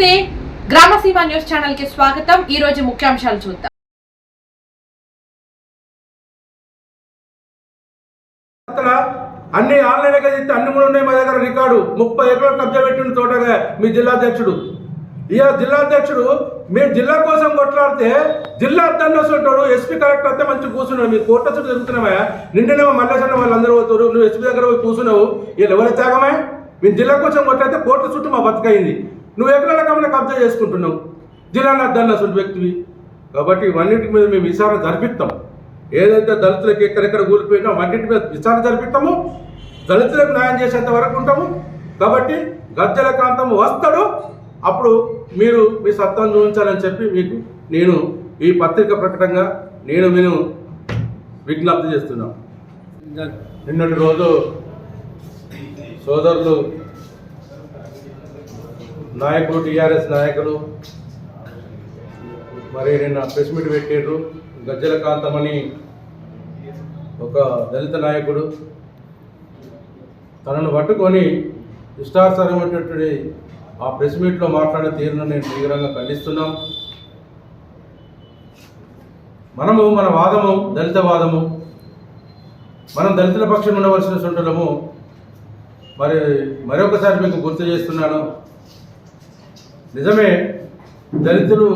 నమస్తే. గ్రామసీమ న్యూస్ ఛానల్కి స్వాగతం. ఈ రోజు ముఖ్యాంశాలు చూద్దాం. అన్ని ఆన్లైన్ ఇస్తే అన్ని కూడా ఉన్నాయి మా దగ్గర రికార్డు. ముప్పై ఎకరాలు కబ్జా పెట్టిన తోటగా మీ జిల్లా అధ్యక్షుడు. ఇక జిల్లా అధ్యక్షుడు మీరు జిల్లా కోసం కొట్లాడితే జిల్లా అద్దన్నసోటాడు ఎస్పీ కలెక్టర్ అయితే మంచి కూర్చున్నావు మీ కోర్టు చుట్టూ తిరుగుతున్నావా? నిండినేమో మల్లేసన్న వాళ్ళందరూ పోతారు నువ్వు ఎస్పీ దగ్గర పోయి కూర్చున్నావు. వీళ్ళు ఎవరి త్యాగమే? మీరు జిల్లా కోసం కొట్లాడితే కోర్టు చుట్టూ మా బతుకైంది నువ్వు ఎకరాల కమల కబ్జా చేసుకుంటున్నావు? జిల్లాలో అసలు వ్యక్తివి. కాబట్టి ఇవన్నింటి మీద మేము విచారణ జరిపిస్తాం. ఏదైతే దళితులకు ఎక్కడెక్కడ కూలిపోయినా అన్నింటి మీద విచారణ జరిపిస్తాము. దళితులకు న్యాయం చేసేంత వరకు ఉంటాము. కాబట్టి గద్దెల కాంతం వస్తాడు. అప్పుడు మీరు మీ సత్తాను చూపించాలని చెప్పి మీకు నేను ఈ పత్రిక ప్రకటనగా నేను నేను విజ్ఞప్తి చేస్తున్నాను. నిన్నటి రోజు సోదరులు నాయకులు టీఆర్ఎస్ నాయకులు మరి నిన్న ప్రెస్ మీట్ పెట్టారు గజ్జల కాంతమని ఒక దళిత నాయకుడు. తనను పట్టుకొని ఇష్టాసరమైనటువంటి ఆ ప్రెస్ మీట్లో మాట్లాడే తీరును నేను తీవ్రంగా ఖండిస్తున్నాం. మనము మన వాదము దళిత వాదము. మనం దళితుల పక్షం ఉండవలసిన సుంటులము. మరి మరొకసారి మీకు గుర్తు చేస్తున్నాను. నిజమే దళితులు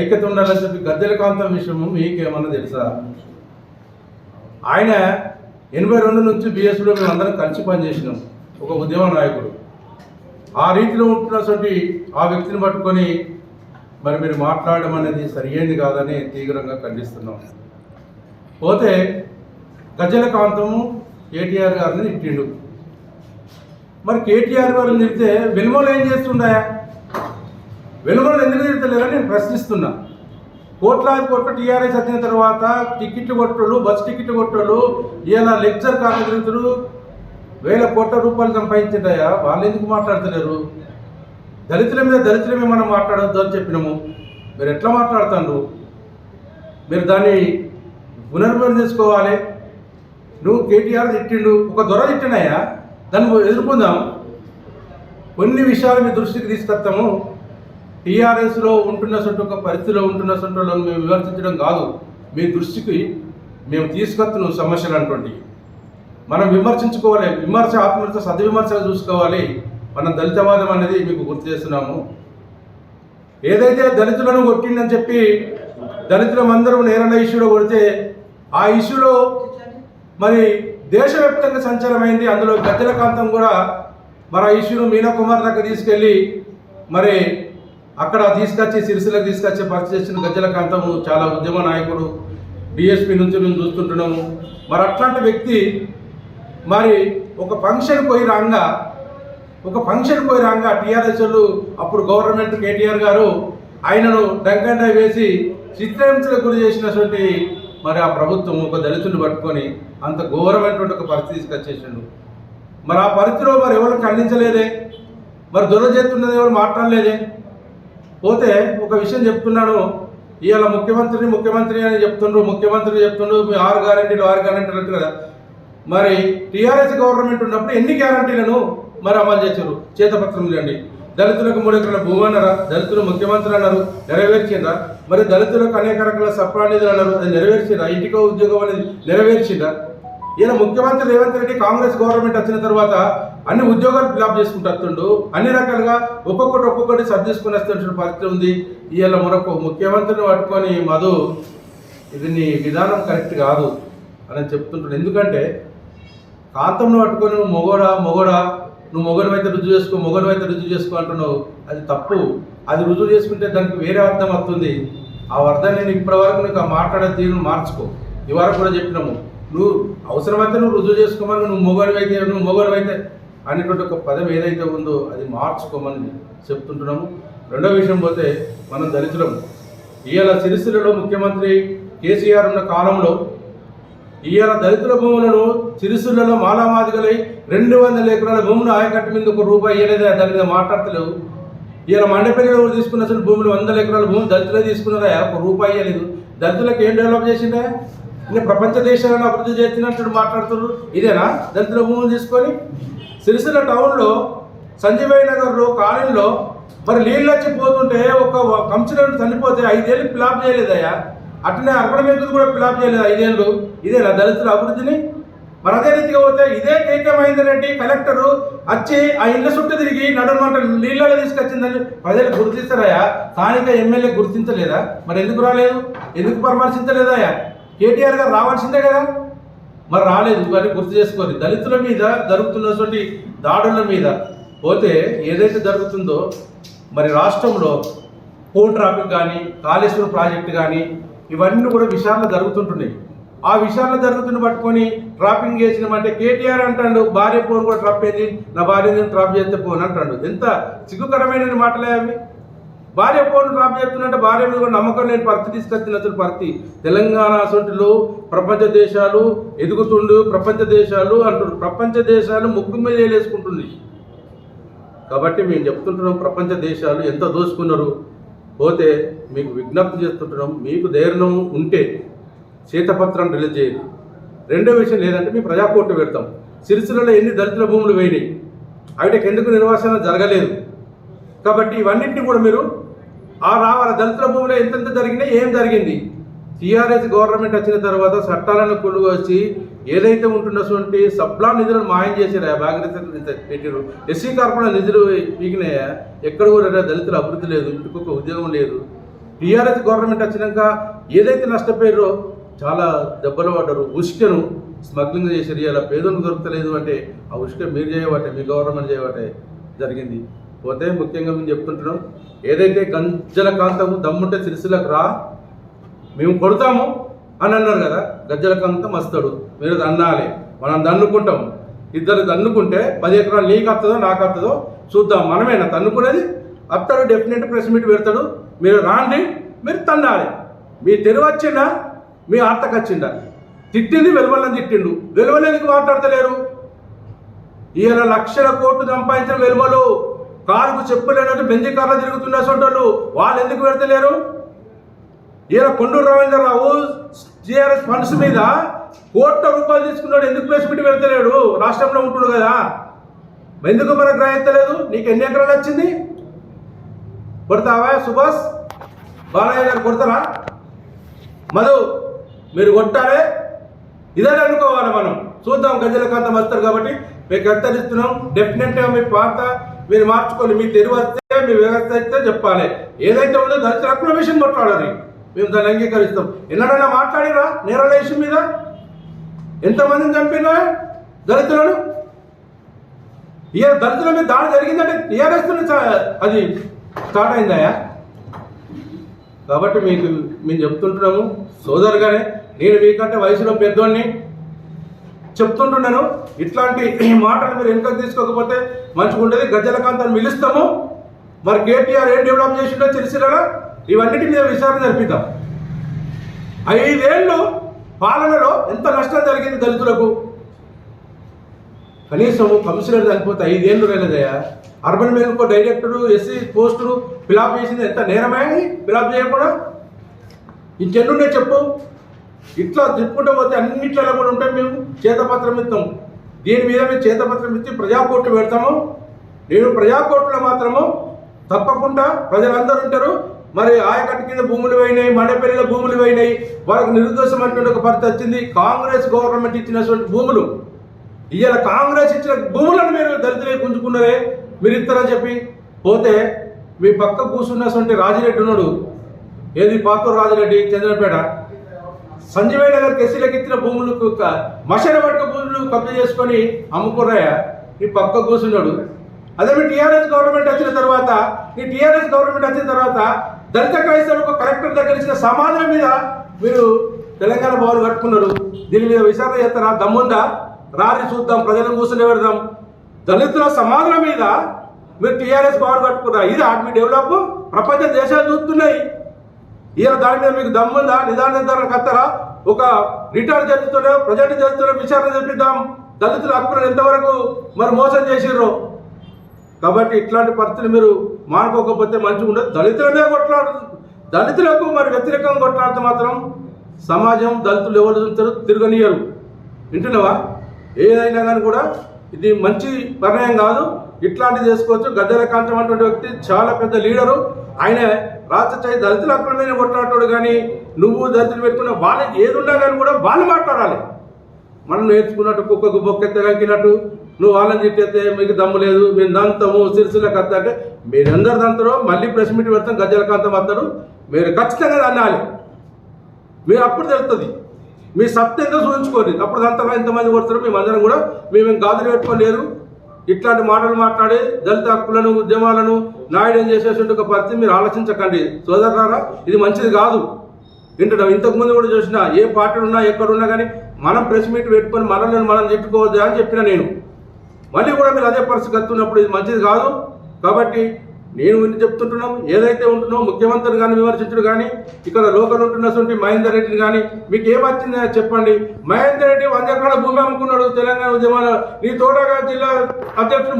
ఐక్యత ఉండాలని చెప్పి గద్దెల కాంతం విషయము మీకేమన్నా తెలుసా? ఆయన ఎనభై రెండు నుంచి బీఎస్పీలో మేము అందరం కలిసి పనిచేసినాం ఒక ఉద్యమ నాయకుడు. ఆ రీతిలో ఉంటున్నటువంటి ఆ వ్యక్తిని పట్టుకొని మరి మీరు మాట్లాడడం అనేది సరియైంది కాదని తీవ్రంగా ఖండిస్తున్నాం. పోతే గజ్జల కాంతము కేటీఆర్ గారిని తిట్టిండు. మరి కేటీఆర్ గారిని తిడితే వెలుమలు ఏం చేస్తుండయా? వెలుమలు ఎందుకు తిడతలేరని నేను ప్రశ్నిస్తున్నా. కోట్లాది కోట్ల టీఆర్ఎస్ వచ్చిన తర్వాత టికెట్లు కొట్టోళ్ళు బస్ టికెట్ కొట్టోళ్ళు ఇలా లెక్చర్ కార్యకర్తలు వేల కోట్ల రూపాయలు సంపాదించిందయ్యా వాళ్ళు ఎందుకు మాట్లాడతలేరు? దళితుల మీద దళితులమే మనం మాట్లాడద్దు అని చెప్పినాము. మీరు ఎట్లా మాట్లాడుతారు మీరు దాన్ని పునర్మరణ చేసుకోవాలి. నువ్వు కేటీఆర్ తిట్టిండు ఒక దొర తిట్టినాయా దాన్ని ఎదుర్కొందాం. కొన్ని విషయాలు మీ దృష్టికి తీసుకొస్తాము. టీఆర్ఎస్లో ఉంటున్న సొంత ఒక పరిస్థితిలో ఉంటున్న సొంటలను మేము విమర్శించడం కాదు. మీ దృష్టికి మేము తీసుకొస్తున్నాం సమస్యలు అటువంటి మనం విమర్శించుకోవాలి. విమర్శ ఆత్మవిమర్శ సద్విమర్శగా చూసుకోవాలి. మనం దళితవాదం అనేది మీకు గుర్తు చేస్తున్నాము. ఏదైతే దళితులను కొట్టిందని చెప్పి దళితులం అందరూ నేరల ఇష్యూలో కొడితే ఆ ఇష్యూలో మరి దేశవ్యాప్తంగా సంచలనమైంది. అందులో గద్దెల కాంతం కూడా మరి ఆ ఇష్యూను మీనా కుమార్ దగ్గర తీసుకెళ్ళి మరి అక్కడ తీసుకొచ్చి సిరిసిలకు తీసుకొచ్చి పరిస్థితి చేసిన గజ్జల కాంతము చాలా ఉద్యమ నాయకుడు. డిఎస్పీ నుంచి మేము చూస్తుంటున్నాము. మరి అట్లాంటి వ్యక్తి మరి ఒక ఫంక్షన్ పోయి రాగా ఒక ఫంక్షన్ పోయి రాగా టీఆర్ఎస్ వాళ్ళు అప్పుడు గవర్నమెంట్ కేటీఆర్ గారు ఆయనను డంకండ వేసి చిత్రహింసలకు గురి చేసినటువంటి మరి ఆ ప్రభుత్వం ఒక దళితుని పట్టుకొని అంత ఘోరమైనటువంటి ఒక పరిస్థితి తీసుకొచ్చేసిండు. మరి ఆ పరిస్థితిలో మరి ఎవరు ఖండించలేదే? మరి దురజేస్తున్నది ఎవరు మాట్లాడలేదే? పోతే ఒక విషయం చెప్తున్నాను ఇవాళ ముఖ్యమంత్రిని ముఖ్యమంత్రి అని చెప్తుండ్రు ముఖ్యమంత్రి చెప్తుండ్రు మీ ఆరు గ్యారంటీలు ఆరు గ్యారంటీలు అంటారు కదా. మరి టీఆర్ఎస్ గవర్నమెంట్ ఉన్నప్పుడు ఎన్ని గ్యారంటీలను మరి అమలు చేశారు? చేతపత్రం లేండి దళితులకు మూడు ఎకరాల భూమి అన్నారా? దళితులు ముఖ్యమంత్రి అన్నారు నెరవేర్చిందా? మరి దళితులకు అనేక రకాల సప్రా నిధులు అన్నారు అది నెరవేర్చిందా? ఇంటికో ఉద్యోగం అనేది నెరవేర్చిందా? ఈయన ముఖ్యమంత్రి రేవంత్ రెడ్డి కాంగ్రెస్ గవర్నమెంట్ వచ్చిన తర్వాత అన్ని ఉద్యోగాలు ఫిలాప్ చేసుకుంటూ వస్తుండు. అన్ని రకాలుగా ఒక్కొక్కటి ఒక్కొక్కటి సర్దేసుకుని వస్తున్న పరిస్థితి ఉంది. ఇవాళ మరొక ముఖ్యమంత్రిని పట్టుకొని మధు ఇది నీ విధానం కరెక్ట్ కాదు అని చెప్తుంటాడు. ఎందుకంటే కాంతంను పట్టుకొని నువ్వు మొగోడా మొగోడా నువ్వు మొగడు అయితే రుజువు చేసుకో మొగడు అయితే రుజువు చేసుకో అంటున్నావు. అది తప్పు. అది రుజువు చేసుకుంటే దానికి వేరే అర్థం వస్తుంది. ఆ అర్థాన్ని నేను ఇప్పటివరకు నీకు ఆ మాట్లాడే తీరును మార్చుకో. ఇవరకు కూడా చెప్పినాము. నువ్వు అవసరమైతే నువ్వు రుజువు చేసుకోమని నువ్వు మొగడు అయితే నువ్వు మొగడు అయితే అనేటువంటి ఒక పదం ఏదైతే ఉందో అది మార్చుకోమని చెప్తుంటున్నాము. రెండో విషయం పోతే మనం దరిద్రం ఇవాళ సిరిసిల్లలో ముఖ్యమంత్రి కేసీఆర్ ఉన్న కాలంలో ఇవాళ దళితుల భూములను సిరిసిల్లలో మాలామాదిగలై రెండు వందల ఎకరాల భూములు ఆయకట్టు మీద ఒక రూపాయి ఇవ్వలేదా దాని మీద మాట్లాడతలేవు. ఇలా మండపల్లిలో తీసుకున్న అసలు భూములు వందల ఎకరాల భూములు దళితులే తీసుకున్నారా? ఒక రూపాయి ఇవ్వలేదు దళితులకు ఏం డెవలప్ చేసిందా ఇంకా ప్రపంచ దేశాలను అభివృద్ధి చేస్తున్నట్టు మాట్లాడుతున్నారు. ఇదేనా? దళితుల భూములు తీసుకొని సిరిసిల్ల టౌన్లో సంజీవయ్య నగర్లో కాలనీలో మరి నీళ్ళు వచ్చి పోతుంటే ఒక కంచులను చనిపోతే ఐదేళ్ళు ఫిలాప్ చేయలేదయ్యా. అట్లనే అర్పణ బ్యాంకులు కూడా పిలాప్ చేయలేదు ఐదేళ్ళు. ఇదేనా దళితుల అభివృద్ధిని? మరి అదే రీతిగా పోతే ఇదే కేకే మహేందర్ రెడ్డి కలెక్టరు వచ్చి ఆ ఇళ్ళ చుట్టూ తిరిగి నడుమంట నీళ్ళలో తీసుకొచ్చిందని ప్రజలు గుర్తిస్తారయ్యా. స్థానిక ఎమ్మెల్యే గుర్తించలేదా? మరి ఎందుకు రాలేదు? ఎందుకు పరామర్శించలేదయ్యా? కేటీఆర్ గారు రావాల్సిందే కదా? మరి రాలేదు ఇవన్నీ గుర్తు చేసుకొని దళితుల మీద జరుగుతున్నటువంటి దాడుల మీద పోతే ఏదైతే జరుగుతుందో మరి రాష్ట్రంలో ఫోన్ ట్రాఫిక్ కానీ కాళేశ్వరం ప్రాజెక్టు కానీ ఇవన్నీ కూడా విషయాల్లో జరుగుతుంటున్నాయి. ఆ విషయాలు జరుగుతున్న పట్టుకొని ట్రాపింగ్ చేసినామంటే కేటీఆర్ అంటాడు భార్య ఫోన్ కూడా ట్రాప్ అయింది నా భార్య ట్రాప్ చేస్తే ఫోన్ అంటాడు. ఎంత సిగ్గుకరమైన మాటలే అవి. భార్య ఫోన్ డ్రాప్ చేస్తున్నట్టే భార్య మీద కూడా నమ్మకం లేని పరిస్థితి తీసుకొచ్చిన పరిస్థితి తెలంగాణ అసొంటిలో ప్రపంచ దేశాలు ఎదుగుతుండు ప్రపంచ దేశాలు అంటుండ్రు ప్రపంచ దేశాలు ముక్కు మీద వేలేసుకుంటుంది. కాబట్టి మేము చెప్తుంటున్నాం ప్రపంచ దేశాలు ఎంత దోచుకున్నారు? పోతే మీకు విజ్ఞప్తి చేస్తుంటున్నాం మీకు ధైర్యం ఉంటే శ్వేతపత్రం రిలీజ్ చేయండి. రెండో విషయం లేదంటే మేము ప్రజాకోర్టు పెడతాం. సిరిసిలలో ఎన్ని దళితుల భూములు వేయినాయి వాటికి ఎందుకు నిర్వాసన జరగలేదు? కాబట్టి ఇవన్నింటినీ కూడా మీరు ఆ రావాల దళితుల భూమిలో ఎంతెంత జరిగినాయి ఏం జరిగింది? టీఆర్ఎస్ గవర్నమెంట్ వచ్చిన తర్వాత చట్టాలను కొలుగు వచ్చి ఏదైతే ఉంటున్నటువంటి సబ్లా నిధులను మాయం చేశారు బాగ్రత పెట్టారు ఎస్సీ కార్పొరేషన్ నిధులు పీకినాయా? ఎక్కడ కూడా దళితుల అభివృద్ధి లేదు ఇంటికొక ఉద్యోగం లేదు. టీఆర్ఎస్ గవర్నమెంట్ వచ్చినాక ఏదైతే నష్టపోయారో చాలా దెబ్బలు పడ్డారు. ఉష్కను స్మగ్లింగ్ చేసారు ఇలా పేదలు దొరకలేదు అంటే ఆ ఉష్క మీరు చేయబట్టే మీ గవర్నమెంట్ చేయబట్టే జరిగింది. పోతే ముఖ్యంగా మేము చెప్తుంటున్నాం ఏదైతే గంజల కాంతము దమ్ముంటే సిరిసిలకు రా మేము కొడతాము అని అన్నారు కదా గజ్జల కాంతం వస్తాడు. మీరు దన్నాలి మనం దన్నుకుంటాం ఇద్దరు దన్నుకుంటే పది ఎకరాలు నీకు వస్తుందో నాకు వస్తుందో చూద్దాం. మనమేనా? తన్నుకునేది? అత్తడు డెఫినెట్ ప్రెస్ మీట్ పెడతాడు. మీరు రాండి మీరు తన్నాలి. మీ తెలివి వచ్చిందా? మీ ఆర్తకు వచ్చిందా? తిట్టింది వెలువలని తిట్టిండు. వెలువలేనికి మాట్లాడతలేరు? ఈయన లక్షల కోట్లు సంపాదించిన వెలువలు. కారుకు చెప్పులేనట్టు బెంజి కార్లో తిరుగుతున్న సొంటోళ్ళు వాళ్ళు ఎందుకు పెడతలేరు? ఈయన కొండూరు రవీంద్రరావు జిఆర్ఎస్ ఫండ్స్ మీద కోట్ల రూపాయలు తీసుకున్నాడు ఎందుకు ప్లేస్మెంట్ పెడతలేడు? రాష్ట్రంలో ఉంటుడు కదా. ఎందుకు మనకు గ్రహించలేదు నీకు ఎన్ని ఎకరాలు వచ్చింది? కొడతావా సుభాష్? బాలయ్య గారు కొడతారా? మధు మీరు కొట్టాలే? ఇదే అనుకోవాలి మనం. చూద్దాం గజలకాంతం వస్తారు కాబట్టి. మీకు హెచ్చరిస్తున్నాం డెఫినెట్గా మీ పాత మీరు మార్చుకొని మీ తెలివి వస్తే మీ వ్యవస్థ అయితే చెప్పాలి. ఏదైతే ఉందో దళిత హక్కుల విషయం కొట్లాడాలి మేము దాన్ని అంగీకరిస్తాం. ఎన్నడైనా మాట్లాడిరా నేరాల విషయం మీద? ఎంతమందిని చంపినా? దళితులను? ఇక దళితుల మీద దాడి జరిగిందంటే టీఆర్ఎస్ అది స్టార్ట్ అయిందాయా కాబట్టి మీకు మేము చెప్తుంటున్నాము. సోదరుగానే నేను మీకంటే వయసులో పెద్దోడిని. చెప్తుంటున్నాను. ఇట్లాంటి మాటలు మీరు వెనుకకు తీసుకోకపోతే మంచిగా ఉండేది గజ్జల కాంతాన్ని పిలుస్తాము. మరి కేటీఆర్ ఏం డెవలప్ చేసిండో తెలిసిరా ఇవన్నిటి మీద విచారణ జరిపిద్దాం. ఐదేళ్ళు పాలనలో ఎంత నష్టం జరిగింది దళితులకు? కనీసం కమిషనర్ చనిపోతే ఐదేళ్ళు రేలేదయ్యా అర్బన్ బ్యాంకు డైరెక్టరు ఎస్సీ పోస్టులు ఫిలాప్ చేసింది ఎంత నేరమే? ఫిలాప్ చేయకుండా? ఇంకెన్నుండే చెప్పు. ఇట్లా తిప్పుకుంటూ పోతే అన్నిట్లలో కూడా ఉంటాం మేము చేతపత్రం ఇస్తాం. దీని మీద మేము చేతపత్రం ఇచ్చి ప్రజాకోర్టు పెడతాము. నేను ప్రజాకోర్టులో మాత్రము తప్పకుండా ప్రజలందరూ ఉంటారు. మరి ఆయకట్టు కింద భూములు పోయినాయి మండపల్లిలో భూములు పోయినాయి. వాళ్ళకి నిర్దోషం అంటుండే ఒక పరిస్థితి వచ్చింది. కాంగ్రెస్ గవర్నమెంట్ ఇచ్చినటువంటి భూములు. ఇవాళ కాంగ్రెస్ ఇచ్చిన భూములను మీరు దళితులే గుంజుకున్నారే మీరు ఇస్తారని చెప్పి పోతే మీ పక్క కూర్చున్నటువంటి రాజిరెడ్డి ఉన్నాడు. ఏది పాతూరు రాజిరెడ్డి చంద్రపేట. సంజయ్ నగర్ కెసీలకు ఎత్తిన భూములు మషన పట్ట భూములు కబ్జా చేసుకొని అమ్ముకున్నాయా ఈ పక్క కూర్చున్నాడు అదే మీ టీఆర్ఎస్ గవర్నమెంట్ వచ్చిన తర్వాత ఈ టీఆర్ఎస్ గవర్నమెంట్ వచ్చిన తర్వాత దళిత క్రైస్తవులకు కలెక్టర్ దగ్గర ఇచ్చిన సమాధానం మీద మీరు తెలంగాణ భవన్ కట్టుకున్నారు దీని మీద విచారణ చేస్తారా? దమ్ముందా? రారి చూద్దాం ప్రజలను కూర్చొని పెడదాం దళితుల సమాధానం మీద మీరు టీఆర్ఎస్ భవన్ కట్టుకున్నారు? ఇది ఆర్మీ డెవలప్. ప్రపంచ దేశాలు చూస్తున్నాయి. ఈయన దాని మీద మీకు దమ్ముందా నిదాన నిర్ధారణ కత్తరా? ఒక రిటైర్ జడ్జితోనే ప్రజెంట్ జడ్జితోనే విచారణ జరిపిద్దాం దళితుల హక్కులను ఎంతవరకు మరి మోసం చేసిర్రు? కాబట్టి ఇట్లాంటి పరిస్థితులు మీరు మానుకోకపోతే మంచిగా ఉండదు. దళితులనే కొట్లాడు దళితులకు మరి వ్యతిరేకంగా కొట్లాడితే మాత్రం సమాజం దళితులు ఎవరు చూస్తారు? తిరగనీయరు. వింటున్నావా? ఏదైనా కానీ కూడా ఇది మంచి నిర్ణయం కాదు. ఇట్లాంటివి చేసుకోవచ్చు. గద్దెల కాంతం అటువంటి వ్యక్తి చాలా పెద్ద లీడరు. ఆయన రాష్ట్ర దళితుల హక్కులనే కొట్లాడతాడు కానీ నువ్వు దళితులు పెట్టుకున్న వాళ్ళకి ఏది ఉన్నా కానీ కూడా వాళ్ళు మాట్లాడాలి. మనం నేర్చుకున్నట్టు కుక్కకు బొక్కెత్త కంకినట్టు నువ్వు వాళ్ళని తిట్టేస్తే మీకు దమ్ము లేదు మేము దంతము సిరిసిల్ల కత్త అంటే మీరందరు దంతరో మళ్ళీ ప్రెస్ మీట్ పెడతాం గజ్జల కాంతం వస్తారు మీరు ఖచ్చితంగా అన్నాలి మీరు అప్పుడు తెలుస్తుంది. మీ సత్యంగా చూపించుకోండి అప్పుడు దంతగా ఇంతమంది కొడతారు మేమందరం కూడా మేమేం గాజులు పెట్టుకోలేరు ఇట్లాంటి మాటలు మాట్లాడి దళిత హక్కులను ఉద్యమాలను నాయుడు చేసేటువంటి ఒక పరిస్థితి మీరు ఆలోచించకండి. సోదరులారా ఇది మంచిది కాదు. వింటున్నాం ఇంతకుముందు కూడా చూసిన ఏ పార్టీలు ఉన్నా ఎక్కడున్నా కానీ మనం ప్రెస్ మీట్ పెట్టుకొని మనల్ని మనం తిట్టుకోవద్దు అని చెప్పిన నేను. మళ్ళీ కూడా మీరు అదే పరిస్థితి కత్తున్నప్పుడు ఇది మంచిది కాదు. కాబట్టి నేను విని చెప్తుంటున్నాం ఏదైతే ఉంటున్నామో ముఖ్యమంత్రిని కానీ విమర్శించడు కానీ ఇక్కడ లోకల్ ఉంటున్నటువంటి మహేందర్ రెడ్డిని కానీ మీకు ఏమొచ్చింది చెప్పండి. మహేందర్ రెడ్డి వంద ఎకరాల భూమి అమ్ముకున్నాడు తెలంగాణ ఉద్యమాల నీ తోటగా జిల్లా అధ్యక్షుడు